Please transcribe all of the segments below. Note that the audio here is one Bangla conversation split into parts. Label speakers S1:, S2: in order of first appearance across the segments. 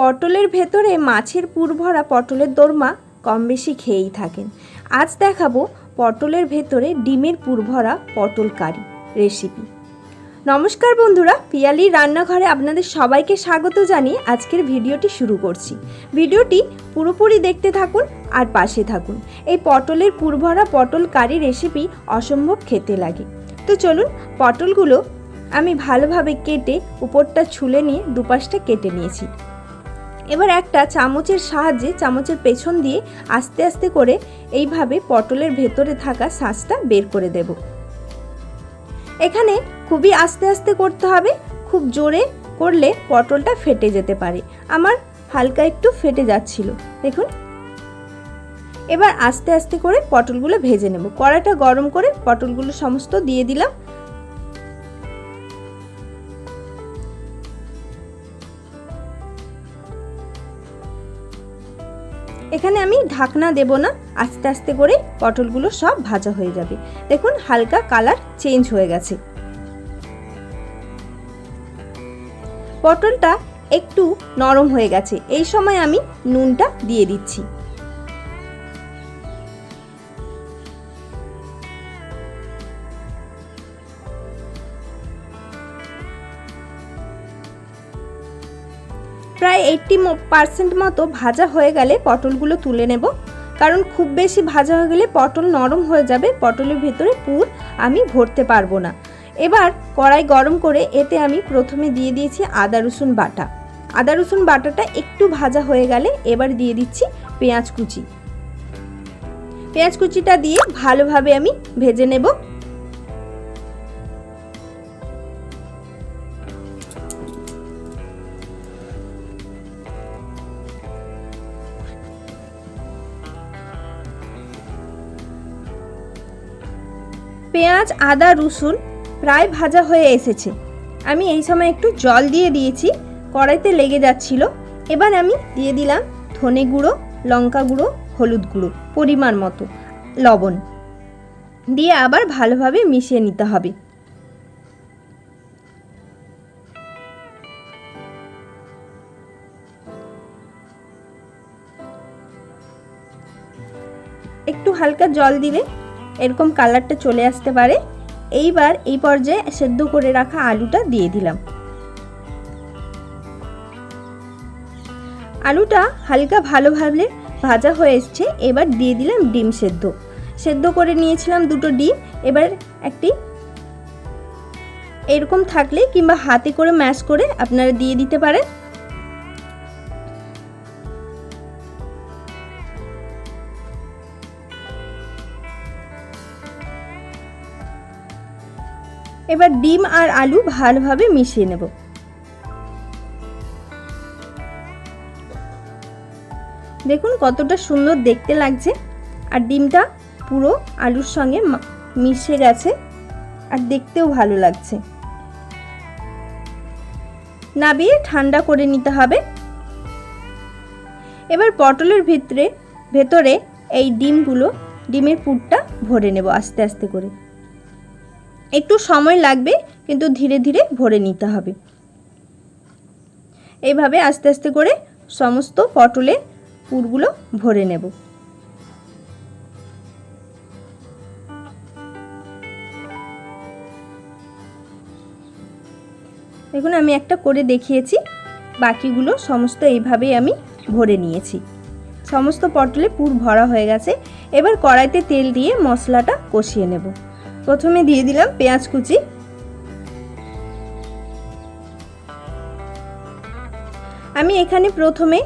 S1: পটলের ভেতরে মাছের পুর ভরা পটলের দোরমা কম বেশি খেয়েই থাকেন। আজ দেখাবো পটলের ভেতরে ডিমের পুর ভরা পটল কারি রেসিপি নমস্কার বন্ধুরা পিয়ালি রান্নাঘরে আপনাদের সবাইকে স্বাগত জানিয়ে আজকের ভিডিওটি শুরু করছি। ভিডিওটি পুরোপুরি দেখতে থাকুন আর পাশে থাকুন। এই পটলের পুরভরা পটল কারি রেসিপি অসম্ভব খেতে লাগে। তো চলুন পটলগুলো আমি ভালোভাবে কেটে উপরটা ছুলে নিয়ে দুপাশটা কেটে নিয়েছি। এবার একটা চামচের সাহায্যে চামচের পেছন দিয়ে আস্তে আস্তে করে এইভাবে পটলের ভেতরে থাকা শাঁসটা বের করে দেব। এখানে খুবই আস্তে আস্তে করতে হবে, খুব জোরে করলে পটলটা ফেটে যেতে পারে। আমার হালকা একটু ফেটে যাচ্ছিল, দেখুন। এবার আস্তে আস্তে করে পটলগুলো ভেজে নেব। কড়াটা গরম করে পটলগুলো সমস্ত দিয়ে দিলাম। এখানে আমি ঢাকনা দেব না, আস্তে আস্তে করে পটলগুলো সব ভাজা হয়ে যাবে। দেখুন, হালকা কালার চেঞ্জ হয়ে গেছে। পটলটা একটু নরম হয়ে গেছে। এই সময় আমি নুনটা দিয়ে দিচ্ছি। প্রায় এইটটি পার্সেন্ট মতো ভাজা হয়ে গেলে পটলগুলো তুলে নেব। কারণ খুব বেশি ভাজা হয়ে গেলে পটল নরম হয়ে যাবে, পটলের ভেতরে পুর আমি ভরতে পারব না। এবার কড়াই গরম করে এতে আমি প্রথমে দিয়ে দিয়েছি আদা, রসুন বাটা। আদা, রসুন বাটাটা একটু ভাজা হয়ে গেলে এবার দিয়ে দিচ্ছি পেঁয়াজ কুচি। পেঁয়াজ কুচিটা দিয়ে ভালোভাবে আমি ভেজে নেব। পেঁয়াজ, আদা, রসুন প্রায় ভাজা হয়ে এসেছে। আমি এই সময় একটু জল দিয়ে দিয়েছি, কড়াইতে লেগে যাচ্ছিল। এবার আমি দিয়ে দিলাম ধনে গুঁড়ো, লঙ্কা গুঁড়ো, হলুদ গুঁড়ো, পরিমাণ মতো, লবণ। দিয়ে আবার ভালোভাবে মিশিয়ে নিতে হবে। একটু হালকা জল দিলে এরকম কালারটা চলে আসতে পারে। এইবার এই পর্যায়ে সেদ্ধ করে রাখা আলুটা দিয়ে দিলাম। আলুটা হালকা ভালোভাবে ভাজা হয়ে এসছে, এবার দিয়ে দিলাম ডিম সেদ্ধ। সেদ্ধ করে নিয়েছিলাম দুটো ডিম, এবার একটি এরকম থাকলে কিংবা হাতে করে ম্যাশ করে আপনারা দিয়ে দিতে পারেন। এবার ডিম আর আলু ভালোভাবে মিশিয়ে নেব। দেখুন কতটা সুন্দর দেখতে লাগছে। আর ডিমটা পুরো আলুর সঙ্গে মিশে গেছে আর দেখতেও ভালো লাগছে। নাবিয়ে ঠান্ডা করে নিতে হবে। এবার পটলের ভিতরে, ভেতরে এই ডিমগুলো, ডিমের পুরটা ভরে নেব আস্তে আস্তে করে। একটু সময় লাগবে, কিন্তু ধীরে ধীরে ভরে নিতে হবে। এইভাবে আস্তে আস্তে করে সমস্ত পটলে পুরগুলো ভরে নেব। দেখুন, আমি একটা করে দেখিয়েছি, বাকিগুলো সমস্ত এইভাবেই আমি ভরে নিয়েছি। সমস্ত পটলে পুর ভরা হয়ে গেছে, এবার কড়াইতে তেল দিয়ে মশলাটা কষিয়ে নেব। প্রথমে দিয়ে দিলাম পেঁয়াজ কুচি। আমি এখানে প্রথমে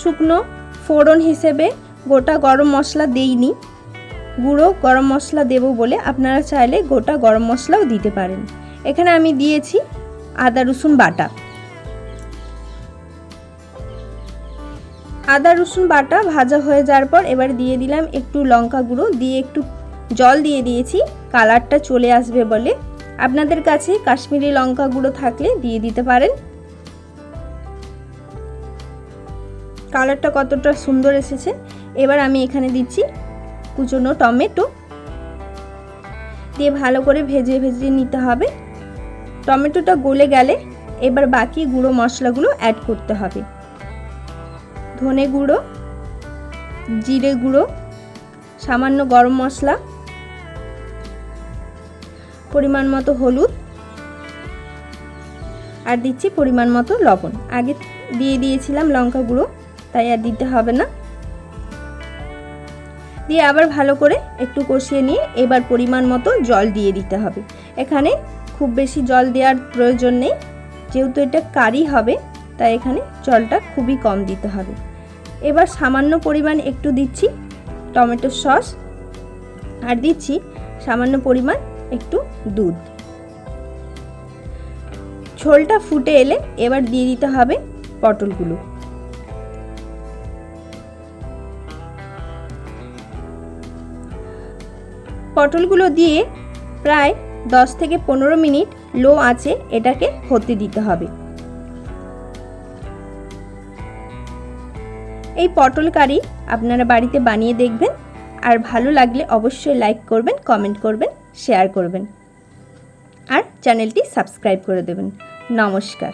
S1: শুকনো ফোড়ন হিসেবে গোটা গরম মশলা দেইনি। গুঁড়ো গরম মশলা দেব বলে আপনারা চাইলে গোটা গরম মশলাও দিতে পারেন। এখানে আমি দিয়েছি আদা, রসুন, বাটা। আদা, রসুন, বাটা ভাজা হয়ে যাওয়ার পর এবার দিয়ে দিলাম একটু লঙ্কা গুঁড়ো, দিয়ে একটু জল দিয়ে দিয়েছি, কালারটা চলে আসবে বলে। আপনাদের কাছে কাশ্মীরি লঙ্কা গুঁড়ো থাকলে দিয়ে দিতে পারেন। কালারটা কতটা সুন্দর এসেছে। এবার আমি এখানে দিচ্ছি কুচনো টমেটো। দিয়ে ভালো করে ভেজে ভেজে নিতে হবে। টমেটোটা গলে গেলে এবার বাকি গুঁড়ো মশলাগুলো অ্যাড করতে হবে। ধনে গুঁড়ো, জিরে গুঁড়ো, সামান্য গরম মশলা পরিমাণ মতো হলুদ আর দিচ্ছি পরিমাণ মতো লবণ। আগে দিয়ে দিয়েছিলাম লঙ্কা গুঁড়ো, তাই আর দিতে হবে না। দিয়ে আবার ভালো করে একটু কষিয়ে নিয়ে এবার পরিমাণ মতো জল দিয়ে দিতে হবে। এখানে খুব বেশি জল দেওয়ার প্রয়োজন নেই, যেহেতু এটা কারি হবে, তাই এখানে জলটা খুবই কম দিতে হবে। এবার সামান্য পরিমাণ একটু দিচ্ছি টমেটো সস, আর দিচ্ছি সামান্য পরিমাণ একটু দুধ। ঝোলটা ফুটে এলে এবার দিয়ে দিতে হবে পটলগুলো। পটলগুলো দিয়ে প্রায় দশ থেকে পনেরো মিনিট লো আছে এটাকে হতে দিতে হবে। এই পটল কারি আপনারা বাড়িতে বানিয়ে দেখবেন আর ভালো লাগলে অবশ্যই লাইক করবেন কমেন্ট করবেন শেয়ার করবেন। আর চ্যানেলটি সাবস্ক্রাইব করে দেবেন। নমস্কার।